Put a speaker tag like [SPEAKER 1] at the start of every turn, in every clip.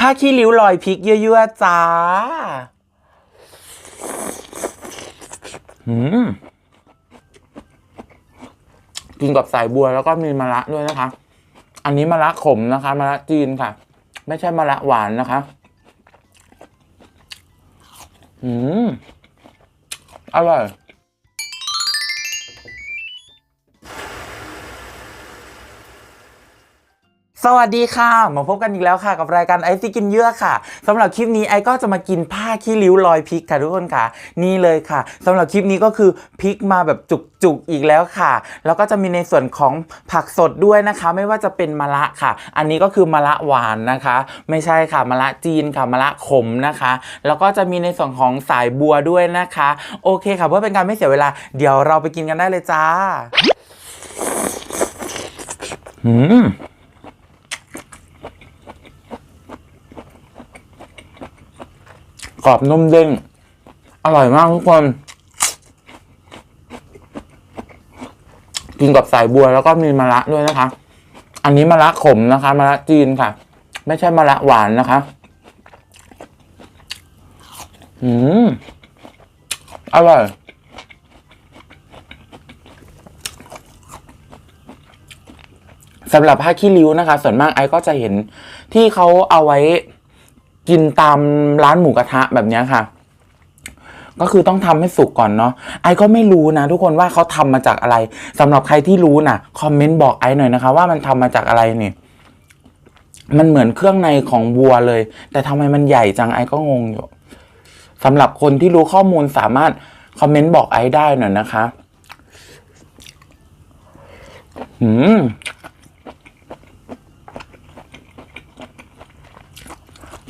[SPEAKER 1] ผ้าขี้ริ้วรอยพริกเยั่วๆจ้าอืมกินกับสายบัวแล้วก็มีมะระด้วยนะคะ อันนี้มะระขมนะคะมะระจีนค่ะ ไม่ใช่มะระหวานนะคะ อืม อร่อย สวัสดีค่ะ มาพบกันอีกแล้วค่ะ กับรายการไอซิกินเยื่อค่ะสำหรับคลิปนี้ไอก็จะมากินผ้าขี้ริ้วรอยพริกค่ะทุกคนค่ะ นี่เลยค่ะสำหรับคลิปนี้ก็คือพริกมาแบบจุกๆอีกแล้วค่ะ แล้วก็จะมีในส่วนของผักสดด้วยนะคะ ไม่ว่าจะเป็นมะระค่ะ อันนี้ก็คือมะระหวานนะคะ ไม่ใช่ค่ะมะระจีนค่ะมะระขมนะคะ แล้วก็จะมีในส่วนของสายบัวด้วยนะคะ โอเคค่ะ เพื่อเป็นการไม่เสียเวลา เดี๋ยวเราไปกินกันได้เลยจ้าอืม กรอบนุ่มเด้งอร่อยมากทุกคน กินกับสายบัวแล้วก็มีมะระด้วยนะคะ อันนี้มะระขมนะคะมะระจีนค่ะ ไม่ใช่มะระหวานนะคะ อืม อร่อยสำหรับผ้าขี้ริ้วนะคะ ส่วนมากไอก็จะเห็นที่เขาเอาไว้ กินตามร้านหมูกระทะแบบนี้ค่ะ ก็คือต้องทำให้สุกก่อนเนาะไอก็ไม่รู้นะ ทุกคนว่าเขาทำมาจากอะไรสำหรับใครที่รู้นะคอมเมนต์บอกไอหน่อยนะคะ ว่ามันทำมาจากอะไรนี่มันเหมือนเครื่องในของวัวเลย แต่ทำไมมันใหญ่จังไอก็งงอยู่สำหรับคนที่รู้ข้อมูลสามารถคอมเมนต์บอกไอได้หน่อยนะคะ อืม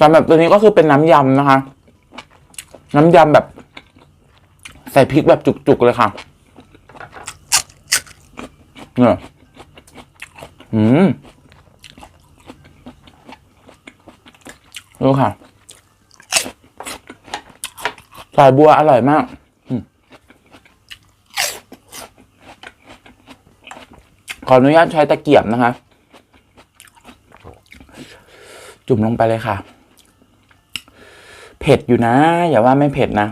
[SPEAKER 1] สำหรับตัวนี้ก็คือเป็นน้ำยำนะคะ น้ำยำแบบ ใส่พริกแบบจุกๆเลยค่ะเนี่ยอืมดูค่ะสายบัวอร่อยมากขออนุญาตใช้ตะเกียบนะคะ จุ่มลงไปเลยค่ะ ผ็ดอยู่นะ อย่าว่าไม่เผ็ดนะ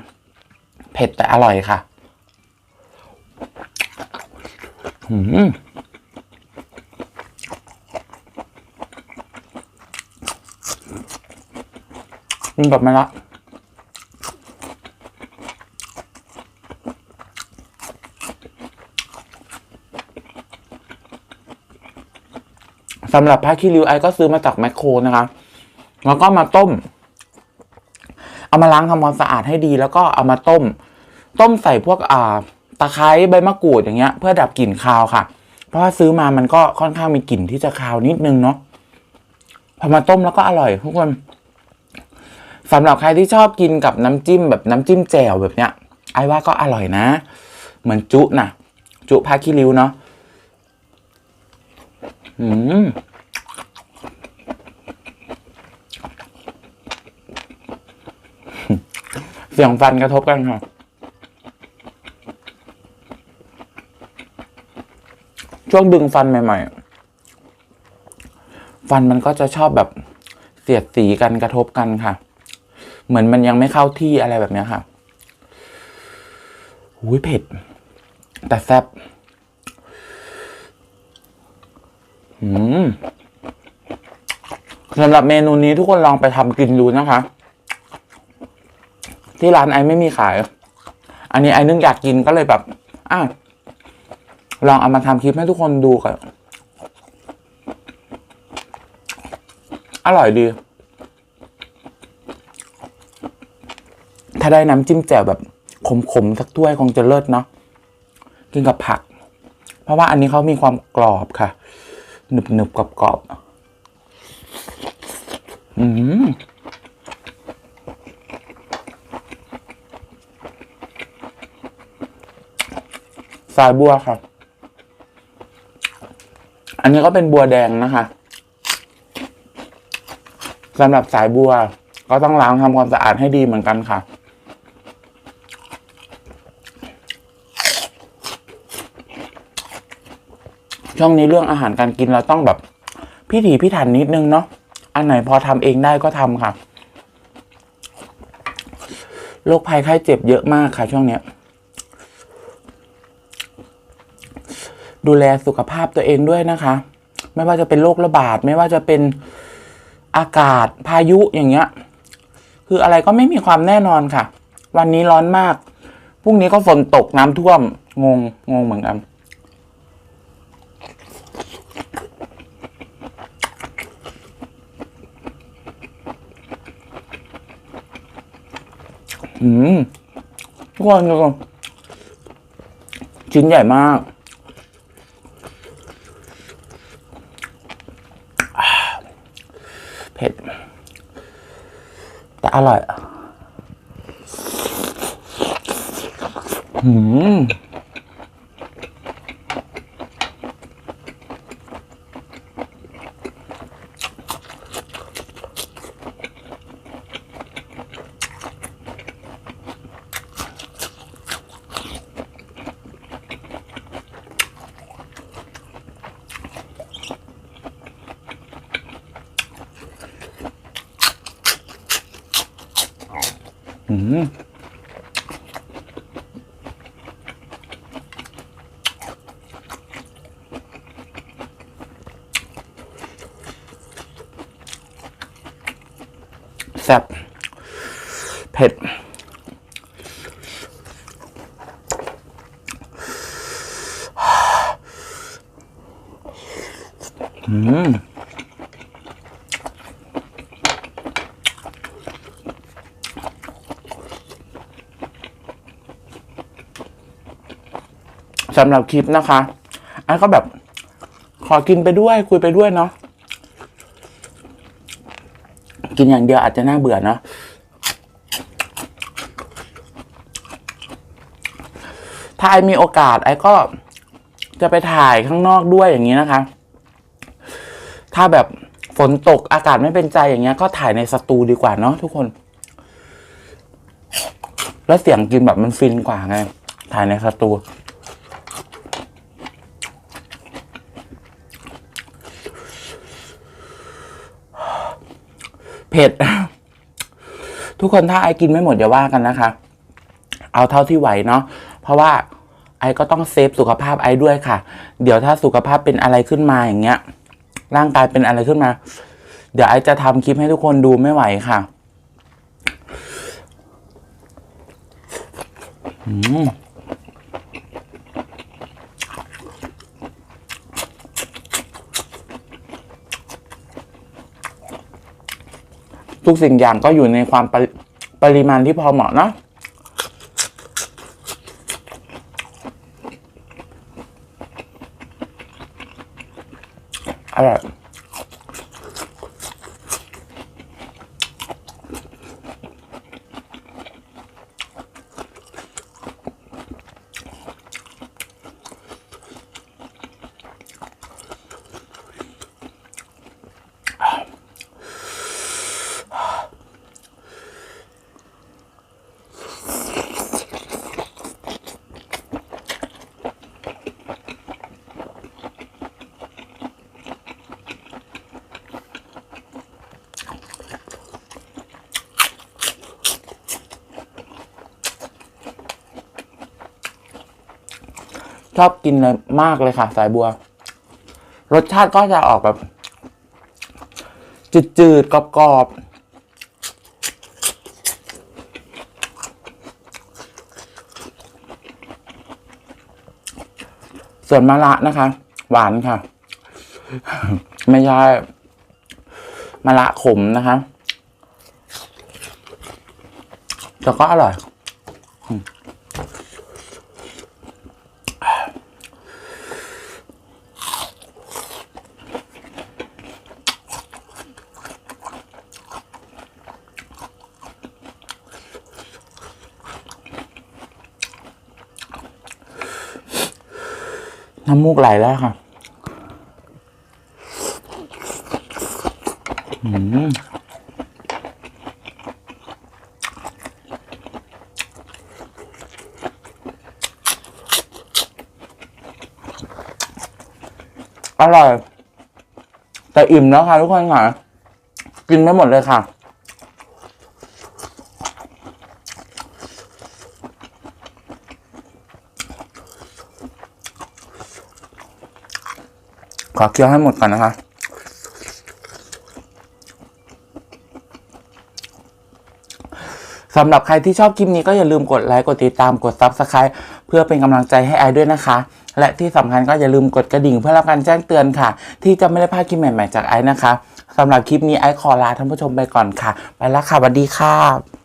[SPEAKER 1] เผ็ดแต่อร่อยค่ะหืมกินกับมะละสำหรับผ้าคีริวไอก็ซื้อมาจากแมคโครนะคะ แล้วก็มาต้ม เอามาล้างทำความสะอาดให้ดี แล้วก็เอามาต้ม ต้มใส่พวกอ่าตะไคร้ใบมะกรูดอย่างเงี้ย เพื่อดับกลิ่นคาวค่ะ เพราะว่าซื้อมามันก็ค่อนข้างมีกลิ่นที่จะคาวนิดนึงเนาะพอมาต้มแล้วก็อร่อยทุกคนสำหรับใครที่ชอบกินกับน้ำจิ้มแบบน้ำจิ้มแจ่วแบบเนี้ยไอ้ว่าก็อร่อยนะ เหมือนจุนะจุพาคิริวเนาะอืม สียงฟันกระทบกันค่ะ ช่วงดึงฟันใหม่ ๆ ฟันมันก็จะชอบแบบเสียดสีกันกระทบกันค่ะ เหมือนมันยังไม่เข้าที่อะไรแบบนี้ค่ะหุยเผ็ด แต่แซ่บสำหรับเมนูนี้ทุกคนลองไปทำกินดูนะคะ ที่ร้านไอไม่มีขาย อันนี้ไอนึกอยากกินก็เลยแบบอะลองเอามาทำคลิปให้ทุกคนดูกันอร่อยดี ถ้าได้น้ำจิ้มแจ่วแบบขมๆสักถ้วยคงจะเลิศเนาะ กินกับผัก เพราะว่าอันนี้เขามีความกรอบค่ะ หนึบๆกรอบๆอืม สายบัวค่ะ อันนี้ก็เป็นบัวแดงนะคะสำหรับสายบัว ก็ต้องล้างทำความสะอาดให้ดีเหมือนกันค่ะ ช่วงนี้เรื่องอาหารการกินเราต้องแบบ พิถีพิถันนิดนึงเนาะ อันไหนพอทำเองได้ก็ทำค่ะ โรคภัยไข้เจ็บเยอะมากค่ะช่วงเนี้ย ดูแลสุขภาพตัวเองด้วยนะคะ ไม่ว่าจะเป็นโรคระบาด ไม่ว่าจะเป็นอากาศพายุอย่างเงี้ย คืออะไรก็ไม่มีความแน่นอนค่ะ วันนี้ร้อนมากพรุ่งนี้ก็ฝนตกน้ำท่วมงงงงเหมือนกันอืมทุกคนดูชิ้นใหญ่มาก เผ็ด แต่อ ร่อย อืม อืมแซ่บเผ็ดอืม สำหรับคลิปนะคะไอ้ก็แบบขอกินไปด้วยคุยไปด้วยเนาะกินอย่างเดียวอาจจะน่าเบื่อเนาะถ้าไอมีโอกาส ไอก็จะไปถ่ายข้างนอกด้วยอย่างนี้นะคะ ถ้าแบบฝนตกอากาศไม่เป็นใจอย่างเงี้ย ก็ถ่ายในสตูดีกว่าเนาะทุกคน แล้วเสียงกินแบบมันฟินกว่าไง ถ่ายในสตู ผ็ด ทุกคนถ้าไอกินไม่หมดอย่าว่ากันนะคะ เอาเท่าที่ไหวเนาะเพราะว่าไอก็ต้องเซฟสุขภาพไอด้วยค่ะ เดี๋ยวถ้าสุขภาพเป็นอะไรขึ้นมาอย่างเงี้ย ร่างกายเป็นอะไรขึ้นมา เดี๋ยวไอจะทำคลิปให้ทุกคนดูไม่ไหวค่ะ อืม ทุกสิ่งอย่างก็อยู่ในความปริปริมาณที่พอเหมาะเนาะอร่อย ชอบกินเลยมากเลยค่ะ สายบัว รสชาติก็จะออกแบบ จืดๆกรอบๆส่วนมะระนะคะ หวานค่ะ ไม่ใช่มะระขมนะคะแต่ก็อร่อย น้ำมูกไหลแล้วค่ะอืมอร่อย แต่อิ่มแล้วค่ะทุกคนค่ะ กินไม่หมดเลยค่ะ ขอเคี้ยวให้หมดก่อนนะคะสำหรับใครที่ชอบคลิปนี้ก็อย่าลืมกดไลค์กดติดตามกด Subscribe เพื่อเป็นกำลังใจให้ไอด้วยนะคะ และที่สำคัญก็อย่าลืมกดกระดิ่งเพื่อรับการแจ้งเตือนค่ะ ที่จะไม่ได้พลาดคลิปใหม่ๆจากไอนะคะสำหรับคลิปนี้ไอขอลาท่านผู้ชมไปก่อนค่ะ ไปแล้วค่ะสวัสดีค่ะ